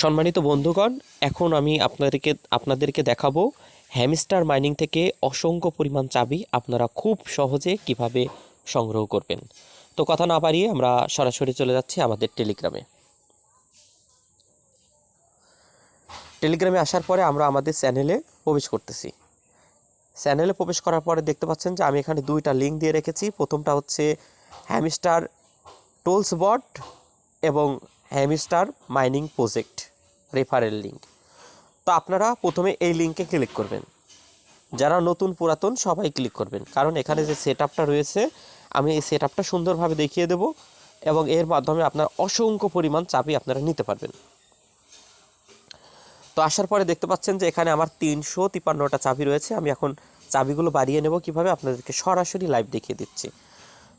সম্মানিত বন্ধুগণ, এখন আমি আপনাদেরকে আপনাদেরকে দেখাবো হ্যামস্টার মাইনিং থেকে অসংখ্য পরিমাণ চাবি আপনারা খুব সহজে কীভাবে সংগ্রহ করবেন। তো কথা না বাড়িয়ে আমরা সরাসরি চলে যাচ্ছি আমাদের টেলিগ্রামে। টেলিগ্রামে আসার পরে আমরা আমাদের চ্যানেলে প্রবেশ করতেছি। চ্যানেলে প্রবেশ করার পরে দেখতে পাচ্ছেন যে আমি এখানে দুইটা লিঙ্ক দিয়ে রেখেছি। প্রথমটা হচ্ছে হ্যামস্টার টোলস বট এবং hamster mining project referral link. তো আপনারা প্রথমে এই লিঙ্কে ক্লিক করবেন। যারা নতুন পুরাতন, সবাই ক্লিক করবেন। কারণ এখানে যে সেট রয়েছে, আমি এই সেট সুন্দরভাবে দেখিয়ে দেব এবং এর মাধ্যমে আপনার অসংখ্য পরিমাণ চাবি আপনারা নিতে পারবেন। তো আসার পরে দেখতে পাচ্ছেন যে এখানে আমার তিনশো তিপ্পান্নটা চাবি রয়েছে। আমি এখন চাবিগুলো বাড়িয়ে নেব কীভাবে, আপনাদেরকে সরাসরি লাইভ দেখিয়ে দিচ্ছি।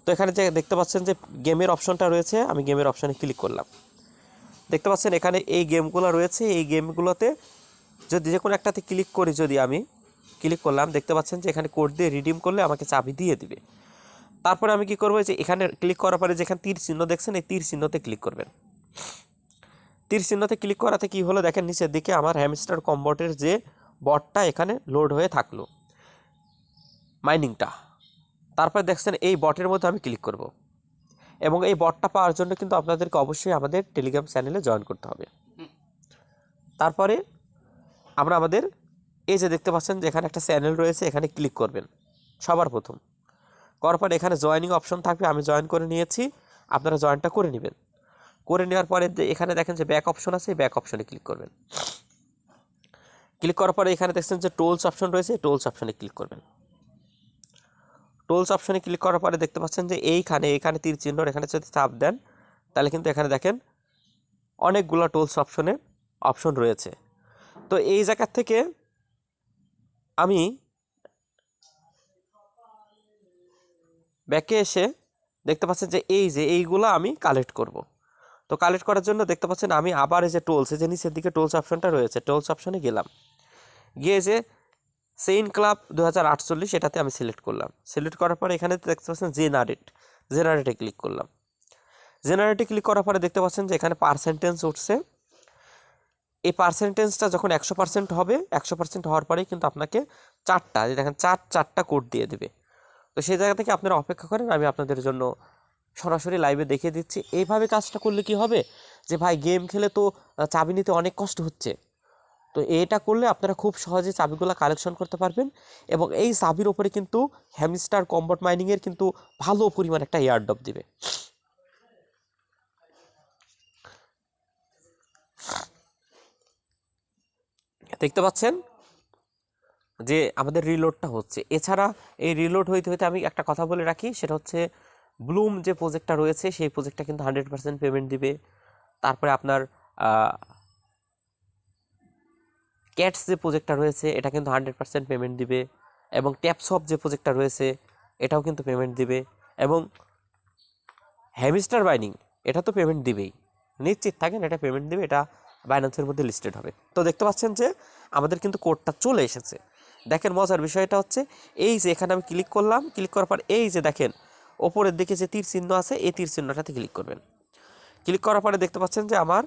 তো এখানে যে দেখতে পাচ্ছেন যে গেমের অপশনটা রয়েছে, আমি গেমের অপশনে ক্লিক করলাম। দেখতে পাচ্ছেন, এখানে এই গেমগুলো রয়েছে। এই গেমগুলোতে যদি যে কোনো একটাতে ক্লিক করি যদি আমি ক্লিক করলাম, দেখতে পাচ্ছেন যে এখানে কোড দিয়ে রিডিম করলে আমাকে চাবি দিয়ে দিবে। তারপরে আমি কি করব যে এখানে ক্লিক করার পরে যেখানে তীর চিহ্ন দেখছেন, এই তীর চিহ্নতে ক্লিক করবেন। তীর চিহ্নতে ক্লিক করাতে কি হলো, দেখেন নিচের দিকে আমার হ্যামস্টার কম্বটের যে বটটা এখানে লোড হয়ে থাকল মাইনিংটা তারপরে দেখছেন এই বটের মধ্যে আমি ক্লিক করব। এবং এই বটটা পাওয়ার জন্য কিন্তু আপনাদেরকে অবশ্যই আমাদের টেলিগ্রাম চ্যানেলে জয়েন করতে হবে। তারপরে আমরা আমাদের এই যে দেখতে পাচ্ছেন যে এখানে একটা চ্যানেল রয়েছে এখানে ক্লিক করবেন। সবার প্রথম। করার পর এখানে জয়েনিং অপশন থাকবে আমি জয়েন করে নিয়েছি আপনারা জয়েনটা করে নেবেন। করে নেওয়ার পরে যে এখানে দেখেন যে ব্যাক অপশন আছে ব্যাক অপশনে ক্লিক করবেন। ক্লিক করার পরে এখানে দেখছেন যে টোলস অপশন রয়েছে টোলস অপশনে ক্লিক করবেন। টোলস অপশনে ক্লিক করার পরে দেখতে পাচ্ছেন যে এইখানে, এখানে তীর চিহ্ন এখানে যদি চাপ দেন, তাহলে কিন্তু এখানে দেখেন অনেকগুলো টোলস অপশনের অপশন রয়েছে। তো এই জায়গার থেকে আমি ব্যাকে এসে দেখতে পাচ্ছেন যে এই যে এইগুলো আমি কালেক্ট করব। তো কালেক্ট করার জন্য দেখতে পাচ্ছেন আমি আবার এই যে টোলস যে নিচের দিকে টোলস অপশনটা রয়েছে টোলস অপশনে গেলাম। গিয়ে যে সেইন ক্লাব দু হাজার আটচল্লিশ এটাতে আমি সিলেক্ট করলাম। সিলেক্ট করার পরে এখানে দেখতে পাচ্ছেন জেনারেট জেনারেটে ক্লিক করলাম। জেনারেটে ক্লিক করার পরে দেখতে পাচ্ছেন যে এখানে পার্সেন্টেজ উঠছে। এই পার্সেন্টেজটা যখন একশো পার্সেন্ট হবে, একশো পার্সেন্ট হওয়ার পরেই কিন্তু আপনাকে চারটা যে দেখেন চার, চারটা কোড দিয়ে দেবে। তো সেই জায়গা থেকে আপনারা অপেক্ষা করেন, আমি আপনাদের জন্য সরাসরি লাইভে দেখিয়ে দিচ্ছি। এইভাবে কাজটা করলে কি হবে? যে ভাই গেম খেলে তো চাবি নিতে অনেক কষ্ট হচ্ছে। তো এটা করলে আপনারা খুব সহজে চাবিগুলো কালেকশন করতে পারবেন এবং এই চাবির ওপরে কিন্তু হ্যামস্টার কম্বট মাইনিংয়ের কিন্তু ভালো পরিমাণ একটা এয়ারড্রপ দিবে। দেখতে পাচ্ছেন যে আমাদের রিলোডটা হচ্ছে। এছাড়া এই রিলোড হইতে হইতে আমি একটা কথা বলে রাখি, সেটা হচ্ছে ব্লুম যে প্রজেক্টটা রয়েছে, সেই প্রজেক্টটা কিন্তু হান্ড্রেড পার্সেন্ট পেমেন্ট দিবে। তারপরে আপনার ক্যাটস যে প্রজেক্টটা রয়েছে, এটা কিন্তু হান্ড্রেড পার্সেন্ট পেমেন্ট দিবে এবং ট্যাপসপ যে প্রজেক্টটা রয়েছে, এটাও কিন্তু পেমেন্ট দিবে এবং হ্যামিস্টার বাইনিং এটা তো পেমেন্ট দিবেই। নিশ্চিত থাকেন, এটা পেমেন্ট দিবে, এটা বাইন্যান্সের মধ্যে লিস্টেড হবে। তো দেখতে পাচ্ছেন যে, আমাদের কিন্তু কোডটা চলে এসেছে। দেখেন মজার বিষয়টা হচ্ছে, এই যে এখানে আমি ক্লিক করলাম ক্লিক করার পর এই যে দেখেন, ওপরের দিকে যে তীর চিহ্ন আছে, এই তীর চিহ্নটাতে ক্লিক করবেন। ক্লিক করার পরে দেখতে পাচ্ছেন যে আমার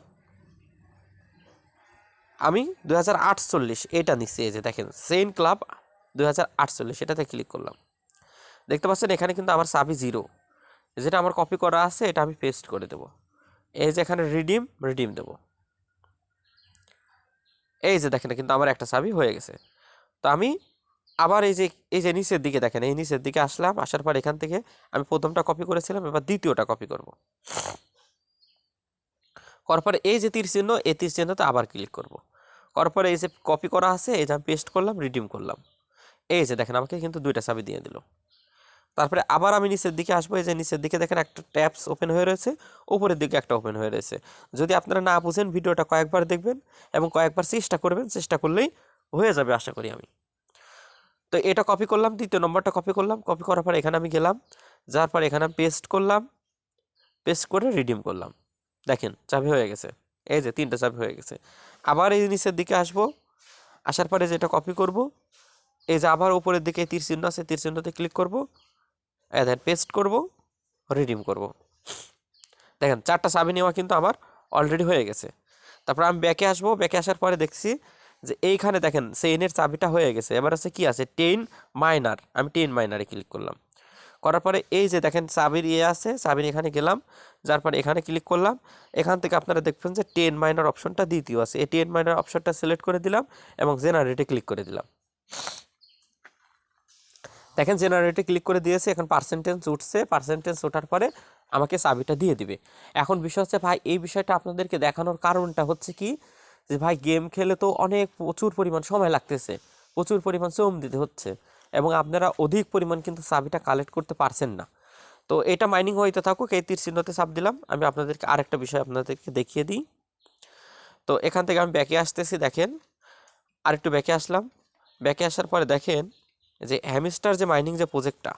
আমি দু হাজার আটচল্লিশ এটা নিচ্ছি, এই যে দেখেন সেন ক্লাব দু হাজার আটচল্লিশ, এটাতে ক্লিক করলাম। দেখতে পাচ্ছেন, এখানে কিন্তু আমার চাবি জিরো যেটা আমার কপি করা আছে, এটা আমি পেস্ট করে দেবো। এই যে এখানে রিডিম রিডিম দেবো। এই যে দেখেন, কিন্তু আমার একটা চাবি হয়ে গেছে। তো আমি আবার এই যে এই যে নিচের দিকে দেখেন, এই নিচের দিকে আসলাম, আসার পর এখান থেকে আমি প্রথমটা কপি করেছিলাম, এবার দ্বিতীয়টা কপি করব। করার পরে এই যে তীর চিহ্ন, এই তীর চিহ্নতে আবার ক্লিক করব। করার পরে এই যে কপি করা আছে, এই যে আমি পেস্ট করলাম রিডিম করলাম। এই যে দেখেন, আমাকে কিন্তু দুইটা চাবি দিয়ে দিল। তারপরে আবার আমি নিচের দিকে আসব, এই যে নিচের দিকে দেখেন একটা ট্যাপস ওপেন হয়ে রয়েছে, উপরের দিকে একটা ওপেন হয়ে রয়েছে। যদি আপনারা না বুঝেন, ভিডিওটা কয়েকবার দেখবেন এবং কয়েকবার চেষ্টা করবেন, চেষ্টা করলেই হয়ে যাবে আশা করি আমি। তো এটা কপি করলাম, দ্বিতীয় নম্বরটা কপি করলাম। কপি করার পর এখানে আমি গেলাম, যার পর এখানে আমি পেস্ট করলাম পেস্ট করে রিডিম করলাম। দেখেন, চাবি হয়ে গেছে। এই যে, তিনটা চাবি হয়ে গেছে। আবার এই নিচের দিকে আসব। আসার পরে যেটা কপি করব, এই যে আবার উপরের দিকে তীর চিহ্ন আছে, তীর চিহ্নতে ক্লিক করব। দেন পেস্ট করব রিডিম করব। দেখেন, চারটা চাবি নেওয়া কিন্তু আমার অলরেডি হয়ে গেছে। তারপর আমি ব্যাকে আসব। ব্যাকে আসার পরে দেখছি যে এইখানে দেখেন সেইনের চাবিটা হয়ে গেছে। এবার আছে কি আছে? টেন মাইনার আমি টেন মাইনারে ক্লিক করলাম। করার পরে এই যে দেখেন চাবির ইয়ে আছে, চাবির এখানে গেলাম, যার পরে এখানে ক্লিক করলাম। এখান থেকে আপনারা দেখবেন যে টেন মাইনার অপশনটা দ্বিতীয় আছে। এই টেন মাইনার অপশনটা সিলেক্ট করে দিলাম এবং জেনারেটে ক্লিক করে দিলাম। দেখেন জেনারেটে ক্লিক করে দিয়েছে, এখন পার্সেন্টেজ উঠছে। পার্সেন্টেজ ওঠার পরে আমাকে চাবিটা দিয়ে দিবে। এখন বিষয় হচ্ছে ভাই, এই বিষয়টা আপনাদেরকে দেখানোর কারণটা হচ্ছে কি? যে ভাই গেম খেলে তো অনেক প্রচুর পরিমাণ সময় লাগতেছে। প্রচুর পরিমাণ শ্রম দিতে হচ্ছে। এবং আপনারা অধিক পরিমাণ কিন্তু চাবিটা কালেক্ট করতে পারছেন না। তো এটা মাইনিং হইতে থাকুক, এই তীর চিহ্নতে চাপ দিলাম। আমি আপনাদেরকে আরেকটা বিষয় আপনাদেরকে দেখিয়ে দিই। তো এখান থেকে আমি ব্যাকে আসতেছি, দেখেন। আরেকটু ব্যাকে আসলাম। ব্যাকে আসার পরে দেখেন যে হ্যামিস্টার যে মাইনিং যে প্রজেক্টটা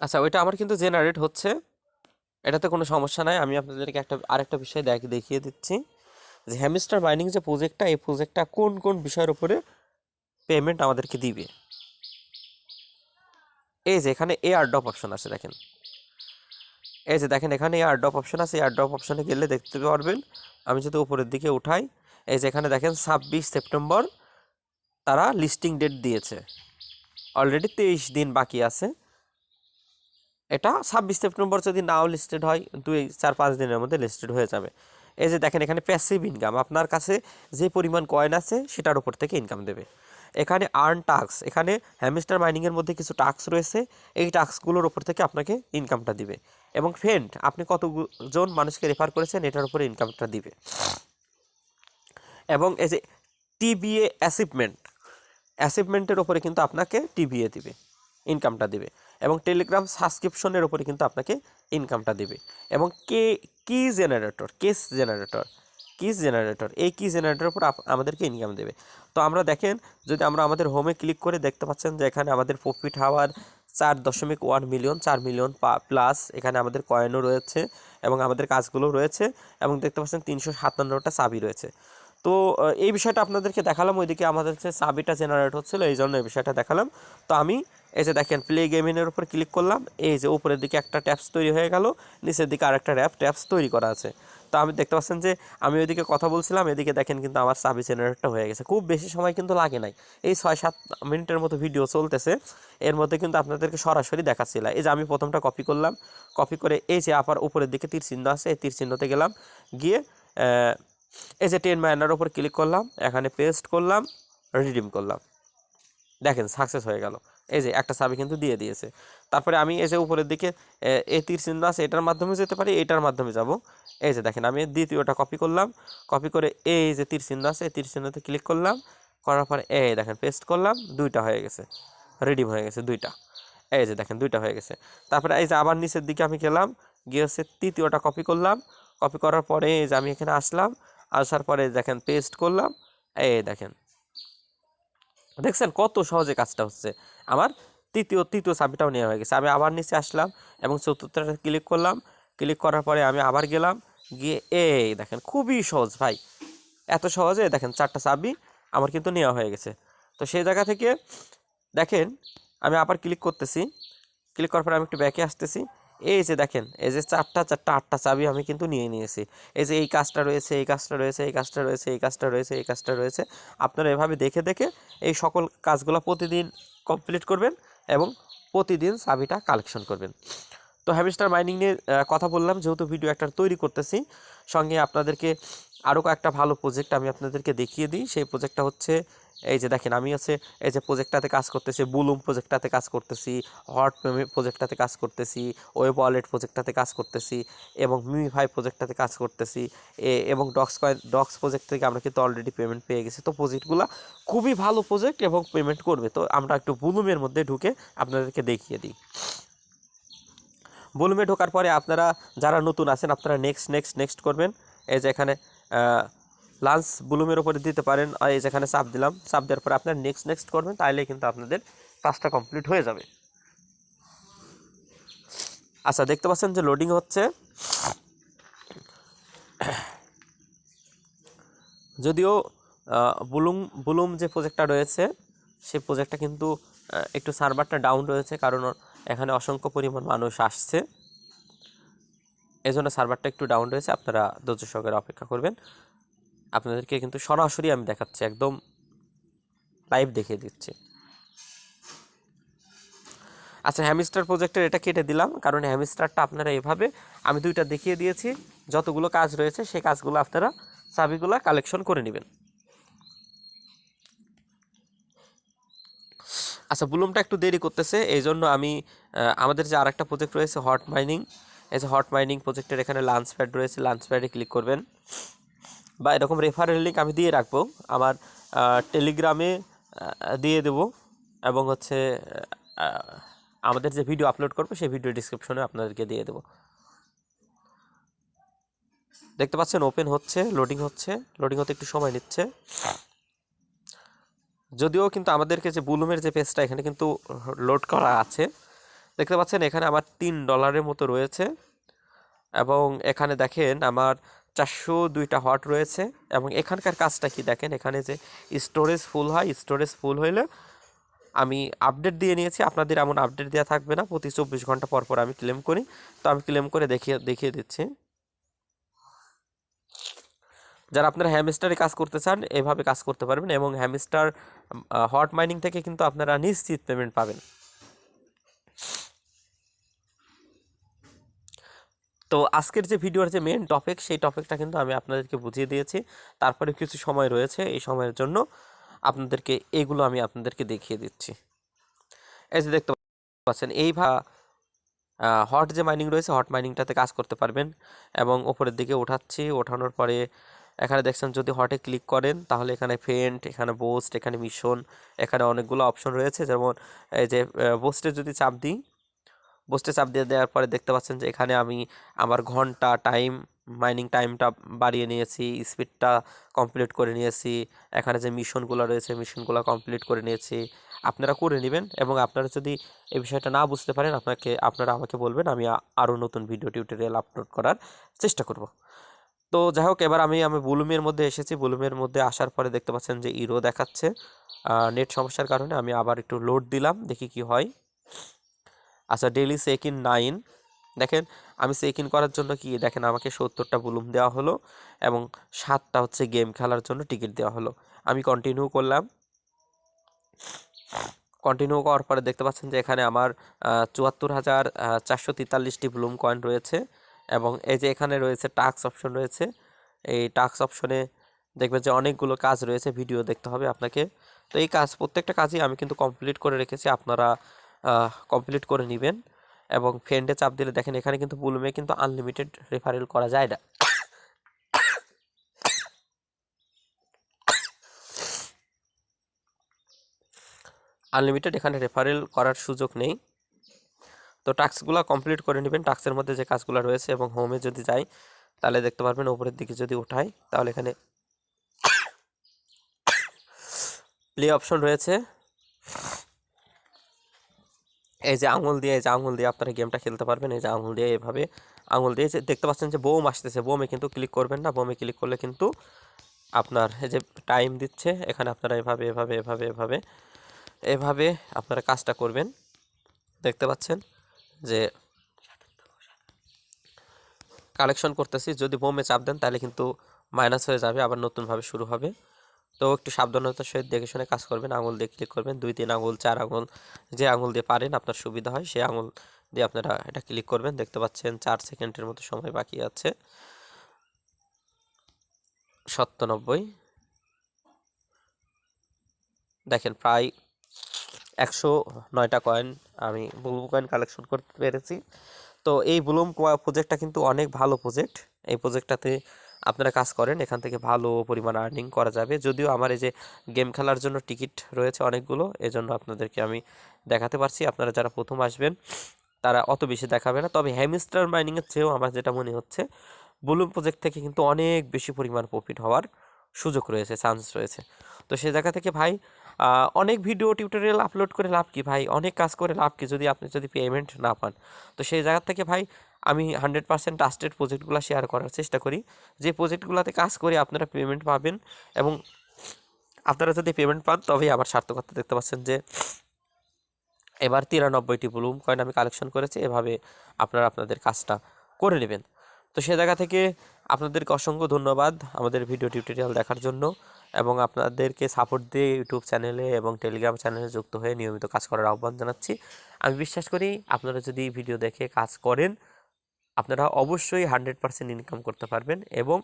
আচ্ছা ওইটা আমার কিন্তু জেনারেট হচ্ছে। এটাতে কোনো সমস্যা নাই। আমি আপনাদেরকে একটা, আরেকটা বিষয় দেখ, দেখিয়ে দিচ্ছি। যে হ্যামিস্টার মাইনিং যে প্রজেক্টটা এই প্রজেক্টটা কোন কোন বিষয়ের উপরে পেমেন্ট আমাদেরকে দিবে? এই যে এখানে এয়ার ড্রপ অপশন আছে, দেখেন। এই যে দেখেন, এখানে এয়ার ড্রপ অপশন আছে। এয়ার ড্রপ অপশনে গেলে দেখতে পারবেন, আমি যদি উপরের দিকে উঠাই, এই যে এখানে দেখেন, ছাব্বিশ সেপ্টেম্বর তারা লিস্টিং ডেট দিয়েছে। অলরেডি তেইশ দিন বাকি আছে। এটা ছাব্বিশ সেপ্টেম্বর যদি নাও লিস্টেড হয়, দুই, চার, পাঁচ দিনের মধ্যে লিস্টেড হয়ে যাবে। এই যে দেখেন এখানে প্যাসিভ ইনকাম আপনার কাছে যে পরিমাণ কয়েন আছে, সেটার উপর থেকে ইনকাম দেবে। এখানে আর্ন টাক্স এখানে হ্যামিস্টার মাইনিংয়ের মধ্যে কিছু টাক্স রয়েছে, এই টাক্সগুলোর উপর থেকে আপনাকে ইনকামটা দিবে। এবং ফ্রেন্ড আপনি কতজন মানুষকে রেফার করেছেন, এটার উপরে ইনকামটা দিবে। এবং এই যে টিবিএ অ্যাচিভমেন্ট অ্যাচিভমেন্টের ওপরে কিন্তু আপনাকে টিবিএ দিবে। ইনকামটা দিবে। এবং টেলিগ্রাম সাবস্ক্রিপশনের ওপরে কিন্তু আপনাকে ইনকামটা দিবে। এবং কে কি generator keys generator keys generator এই কি জেনারেটরের উপর আমাদেরকে ইনকাম দেবে। তো আমরা দেখেন, যদি আমরা আমাদের হোমে ক্লিক করে দেখতে পাচ্ছেন যে এখানে আমাদের প্রফিট হাওয়ার চার দশমিক ওয়ান মিলিয়ন চার মিলিয়ন প্লাস এখানে আমাদের কয়েনও রয়েছে এবং আমাদের কাজগুলো রয়েছে এবং দেখতে পাচ্ছেন তিনশো সাতান্নটা চাবি রয়েছে। তো এই বিষয়টা আপনাদেরকে দেখালাম। ওইদিকে আমাদের চাবিটা জেনারেট হচ্ছিল, এই জন্য এই বিষয়টা দেখালাম। তো আমি এই যে দেখেন প্লে গেমিংয়ের উপর ক্লিক করলাম, এই যে উপরের দিকে একটা ট্যাপস তৈরি হয়ে গেল, নিচের দিকে আরেকটা র্যাপ ট্যাপস তৈরি করা আছে। তো আমি দেখতে পাচ্ছেন যে আমি ওইদিকে কথা বলছিলাম, এদিকে দেখেন কিন্তু আমার চাবি জেনারেটটা হয়ে গেছে। খুব বেশি সময় কিন্তু লাগে নাই। এই ছয় সাত মিনিটের মতো ভিডিও চলতেছে। এর মধ্যে কিন্তু আপনাদেরকে সরাসরি দেখাচ্ছিল এই যে আমি প্রথমটা কপি করলাম কপি করে এই যে আবার উপরের দিকে তীর চিহ্ন আছে, এই তীর চিহ্নতে গেলাম, গিয়ে এই যে টেন মাইনার উপর ক্লিক করলাম, এখানে পেস্ট করলাম রিডিম করলাম। দেখেন সাকসেস হয়ে গেল। এই যে একটা চাবি কিন্তু দিয়ে দিয়েছে। তারপরে আমি এই যে উপরের দিকে এই তীর চিহ্ন আছে, এটার মাধ্যমে যেতে পারি, এটার মাধ্যমে যাব। এই যে দেখেন, আমি দ্বিতীয়টা কপি করলাম। কপি করে এই যে তীর চিহ্ন আছে, এই তীর চিহ্নতে ক্লিক করলাম। করার পরে এই দেখেন পেস্ট করলাম, দুইটা হয়ে গেছে। রিডিম হয়ে গেছে দুইটা। এই যে দেখেন, দুইটা হয়ে গেছে। তারপরে এই যে আবার নিচের দিকে আমি গেলাম, গিয়ে হচ্ছে তৃতীয়টা কপি করলাম। কপি করার পরে এই যে আমি এখানে আসলাম। আসার পরে দেখেন পেস্ট করলাম। এই দেখেন দেখছেন কত সহজে কাজটা হচ্ছে। আমার তৃতীয় তৃতীয় চাবিটাও নেওয়া হয়ে গেছে। আমি আবার নিচে আসলাম এবং চতুর্থটা ক্লিক করলাম। ক্লিক করার পরে আমি আবার গেলাম। গিয়ে এই দেখেন খুবই সহজ ভাই। এত সহজে দেখেন চারটা চাবি আমার কিন্তু নেওয়া হয়ে গেছে। তো সেই জায়গা থেকে দেখেন আমি আবার ক্লিক করতেছি। ক্লিক করার পরে আমি একটু ব্যাকে আসতেছি। এই যে দেখেন, এই যে চারটা চারটা আটটা চাবি আমি কিন্তু নিয়ে নিয়েছি। এই যে এই কাজটা রয়েছে, এই কাজটা রয়েছে, এই কাজটা রয়েছে, এই কাজটা রয়েছে, এই কাজটা রয়েছে। আপনারা এভাবে দেখে দেখে এই সকল কাজগুলো প্রতিদিন কমপ্লিট করবেন এবং প্রতিদিন চাবিটা কালেকশন করবেন। তো হ্যামিস্টার মাইনিং নিয়ে কথা বললাম, যেহেতু ভিডিও একটা তৈরি করতেছি, সঙ্গে আপনাদেরকে আরও কয়েকটা ভালো প্রজেক্ট আমি আপনাদেরকে দেখিয়ে দিই। সেই প্রজেক্টটা হচ্ছে এই যে দেখেন, আমি হচ্ছে এই যে প্রজেক্টটাতে কাজ করতেছি বুলুম প্রজেক্টটাতে কাজ করতেছি হট প্রজেক্টটাতে কাজ করতেছি ওয়েব ওয়ালেট প্রজেক্টটাতে কাজ করতেছি এবং মিমিফাই প্রজেক্টটাতে কাজ করতেছি। এবং ডক্স কয়েন ডক্স প্রজেক্ট থেকে আমরা কিন্তু অলরেডি পেমেন্ট পেয়ে গেছি। তো প্রজেক্টগুলো খুবই ভালো প্রজেক্ট এবং পেমেন্ট করবে। তো আমরা একটু বুলুমের মধ্যে ঢুকে আপনাদেরকে দেখিয়ে দিই। বুলুমে ঢোকার পরে আপনারা, যারা নতুন আছেন, আপনারা নেক্সট নেক্সট নেক্সট করবেন। এই যে এখানে লাঞ্চ বুলুমের উপরে দিতে পারেন। এই যেখানে চাপ দিলাম, চাপ দেওয়ার পরে আপনার নেক্সট নেক্সট করবেন, তাইলে কিন্তু আপনাদের কাজটা কমপ্লিট হয়ে যাবে। আচ্ছা দেখতে পাচ্ছেন যে লোডিং হচ্ছে। যদিও বুলুম বুলুম যে প্রজেক্টটা রয়েছে, সেই প্রজেক্টটা কিন্তু একটু সার্ভারটা ডাউন রয়েছে, কারণ এখানে অসংখ্য পরিমাণ মানুষ আসছে। এই জন্য সার্ভারটা একটু ডাউন রয়েছে, আপনারা ধৈর্য সহকারে অপেক্ষা করবেন। আপনাদেরকে কিন্তু সরাসরি আমি দেখাচ্ছি, একদম লাইভ দেখিয়ে দিচ্ছি। আচ্ছা হ্যামিস্টার প্রজেক্টের এটা কেটে দিলাম, কারণ হ্যামিস্টারটা আপনারা এভাবে আমি দুইটা দেখিয়ে দিয়েছি, যতগুলো কাজ রয়েছে সেই কাজগুলো আপনারা চাবিগুলো কালেকশন করে নেবেন। আচ্ছা বুলুমটা একটু দেরি করতেছে এই জন্য আমি আমাদের যে আরেকটা প্রজেক্ট রয়েছে হট মাইনিং এই যে হট মাইনিং প্রজেক্টের এখানে লাঞ্চ প্যাড রয়েছে লাঞ্চ প্যাডে ক্লিক করবেন। বা এরকম রেফারেল লিঙ্ক আমি দিয়ে রাখব। আমার টেলিগ্রামে দিয়ে দেব এবং হচ্ছে আমাদের যে ভিডিও আপলোড করব, সেই ভিডিও ডিসক্রিপশনে আপনাদেরকে দিয়ে দেবো। দেখতে পাচ্ছেন ওপেন হচ্ছে লোডিং হচ্ছে লোডিং হতে একটু সময় নিচ্ছে। যদিও কিন্তু আমাদেরকে যে বুলুমের যে পেজটা এখানে কিন্তু লোড করা আছে। দেখতে পাচ্ছেন এখানে আমার তিন ডলারের মতো রয়েছে। এবং এখানে দেখেন আমার চারশো দুইটা হট রয়েছে এবং এখানকার কাজটা কি দেখেন? এখানে যে স্টোরেজ ফুল হয় স্টোরেজ ফুল হইলে আমি আপডেট দিয়ে নিয়েছি। আপনাদের এমন আপডেট দেওয়া থাকবে না। প্রতি চব্বিশ ঘণ্টা পর পর আমি ক্লেম করি। তো আমি ক্লেম করে দেখিয়ে দেখিয়ে দিচ্ছি। যারা আপনারা হ্যামস্টারে কাজ করতে চান, এভাবে কাজ করতে পারবেন এবং হ্যামস্টার হট মাইনিং থেকে কিন্তু আপনারা নিশ্চিত পেমেন্ট পাবেন। তো আজকের যে ভিডিওর যে মেন টপিক সেই টপিকটা কিন্তু আমি আপনাদেরকে বুঝিয়ে দিয়েছি। তারপরে কিছু সময় রয়েছে, এই সময়ের জন্য আপনাদেরকে এগুলো আমি আপনাদেরকে দেখিয়ে দিচ্ছি। এই যে দেখতে পাচ্ছেন, এই ভা হট যে মাইনিং রয়েছে হট মাইনিংটাতে কাজ করতে পারবেন এবং ওপরের দিকে ওঠাচ্ছি। ওঠানোর পরে এখানে দেখছেন যদি হটে ক্লিক করেন, তাহলে এখানে ফেন্ট এখানে বোস্ট এখানে মিশন এখানে অনেকগুলো অপশন রয়েছে। যেমন এই যে বোস্টে যদি চাপ দিই বোস্টে চাপ দিয়ে দেওয়ার পরে দেখতে পাচ্ছেন যে এখানে আমি আমার ঘণ্টা টাইম মাইনিং টাইমটা বাড়িয়ে নিয়েছি স্পিডটা কমপ্লিট করে নিয়েছি, এখানে যে মিশনগুলো রয়েছে মিশনগুলো কমপ্লিট করে নিয়েছি। আপনারা করে নেবেন এবং আপনারা যদি এই বিষয়টা না বুঝতে পারেন, আপনাকে, আপনারা আমাকে বলবেন, আমি আরও নতুন ভিডিও টিউটোরিয়াল আপলোড করার চেষ্টা করব। তো যাই হোক, এবার আমি আমি বুলুমের মধ্যে এসেছি। বুলুমের মধ্যে আসার পরে দেখতে পাচ্ছেন যে ইরো দেখাচ্ছে। নেট সমস্যার কারণে আমি আবার একটু লোড দিলাম, দেখি কি হয়। আচ্ছা ডেইলি চেক ইন নাইন দেখেন, আমি চেক ইন করার জন্য কি, দেখেন আমাকে সত্তরটা বুলুম দেওয়া হলো এবং সাতটা হচ্ছে গেম খেলার জন্য টিকিট দেওয়া হলো। আমি কন্টিনিউ করলাম। কন্টিনিউ করার পরে দেখতে পাচ্ছেন যে এখানে আমার চুয়াত্তর হাজার চারশো তেতাল্লিশটি ব্লুম কয়েন রয়েছে এবং এই যে এখানে রয়েছে টাক্স অপশন রয়েছে। এই টাক্স অপশনে দেখবেন যে অনেকগুলো কাজ রয়েছে ভিডিও দেখতে হবে আপনাকে। তো এই কাজ, প্রত্যেকটা কাজই আমি কিন্তু কমপ্লিট করে রেখেছি। আপনারা কমপ্লিট করে নেবেন এবং ফ্রেন্ডে চাপ দিলে দেখেন এখানে কিন্তু বুলুমে কিন্তু আনলিমিটেড রেফারেল করা যায় না। আনলিমিটেড এখানে রেফারেল করার সুযোগ নেই। তো টাস্কগুলো কমপ্লিট করে নেবেন টাস্কের মধ্যে যে কাজগুলো রয়েছে এবং হোমে যদি যাই, তাহলে দেখতে পারবেন উপরের দিকে যদি উঠাই তাহলে এখানে প্লে অপশন রয়েছে। এই যে আঙুল দিয়ে, এই যে আঙুল দিয়ে আপনারা গেমটা খেলতে পারবেন, এই যে আঙুল দিয়ে এভাবে আঙুল দিয়ে যে দেখতে পাচ্ছেন যে বোম আসতেছে, বোমে কিন্তু ক্লিক করবেন না, বোমে ক্লিক করলে কিন্তু আপনার এই যে টাইম দিচ্ছে, এখানে আপনারা এভাবে এভাবে এভাবে এভাবে এভাবে আপনারা কাজটা করবেন। দেখতে পাচ্ছেন যে কালেকশন করতেছি, যদি বোমে চাপ দেন তাহলে কিন্তু মাইনাস হয়ে যাবে, আবার নতুনভাবে শুরু হবে। তো একটু সাবধানতার সহিত দেখে শুনে কাজ করবেন। আঙুল দিয়ে ক্লিক করবেন। দুই, তিন আঙুল, চার আঙুল, যে আঙুল দিয়ে পারেন আপনার সুবিধা হয় সেই আঙুল দিয়ে আপনারা এটা ক্লিক করবেন। দেখতে পাচ্ছেন চার সেকেন্ডের মতো সময় বাকি আছে। সত্তানব্বই দেখেন প্রায় একশো নয়টা কয়েন আমি ব্লুম কয়েন কালেকশন করতে পেরেছি। তো এই ব্লুম প্রজেক্টটা কিন্তু অনেক ভালো প্রজেক্ট এই প্রজেক্টটাতে আপনারা কাজ করেন, এখান থেকে ভালো পরিমাণ আর্নিং করা যাবে। যদিও আমার এই যে গেম খেলার জন্য টিকিট রয়েছে অনেকগুলো, এজন্য আপনাদেরকে আমি দেখাতে পারছি। আপনারা যারা প্রথম আসবেন, তারা অত বেশি দেখাবে না। তবে হ্যামস্টার মাইনিংয়ের চেয়েও আমার যেটা মনে হচ্ছে ব্লুম প্রজেক্ট থেকে কিন্তু অনেক বেশি পরিমাণ প্রফিট হওয়ার সুযোগ রয়েছে চান্স রয়েছে। তো সেই জায়গা থেকে ভাই অনেক ভিডিও টিউটোরিয়াল আপলোড করে লাভ কি ভাই? অনেক কাজ করে লাভ কি? যদি আপনি যদি পেমেন্ট না পান। তো সেই জায়গা থেকে ভাই আমি হান্ড্রেড পার্সেন্ট ট্রাস্টেড প্রজেক্টগুলো শেয়ার করার চেষ্টা করি। যে প্রজেক্টগুলোতে কাজ করে আপনারা পেমেন্ট পাবেন এবং আপনারা যদি পেমেন্ট পান তবেই আমার সার্থকতা দেখতে পাচ্ছেন যে এবার তিরানব্বইটি ব্লুম কয়েন আমি কালেকশন করেছি, এভাবে আপনারা আপনাদের কাজটা করে নেবেন। তো সে জায়গা থেকে আপনাদেরকে অসংখ্য ধন্যবাদ আমাদের ভিডিও টিউটোরিয়াল দেখার জন্য এবং আপনাদেরকে সাপোর্ট দিয়ে ইউটিউব চ্যানেলে এবং টেলিগ্রাম চ্যানেলে যুক্ত হয়ে নিয়মিত কাজ করার আহ্বান জানাচ্ছি। আমি বিশ্বাস করি আপনারা যদি ভিডিও দেখে কাজ করেন আপনারা অবশ্যই হান্ড্রেড পার্সেন্ট ইনকাম করতে পারবেন এবং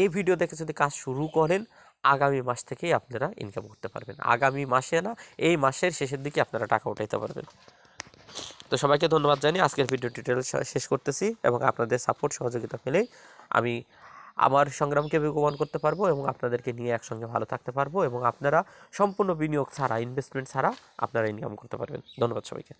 এই ভিডিও দেখে যদি কাজ শুরু করেন, আগামী মাস থেকেই আপনারা ইনকাম করতে পারবেন। আগামী মাসে না, এই মাসের শেষের দিকে আপনারা টাকা উঠাইতে পারবেন। তো সবাইকে ধন্যবাদ জানিয়ে আজকের ভিডিও ডিটেল শেষ করতেছি এবং আপনাদের সাপোর্ট সহযোগিতা পেলেই আমি আমার সংগ্রামকে বেগবান করতে পারব এবং আপনাদেরকে নিয়ে একসঙ্গে ভালো থাকতে পারব এবং আপনারা সম্পূর্ণ বিনিয়োগ ছাড়া ইনভেস্টমেন্ট ছাড়া আপনারা ইনকাম করতে পারবেন। ধন্যবাদ সবাইকে।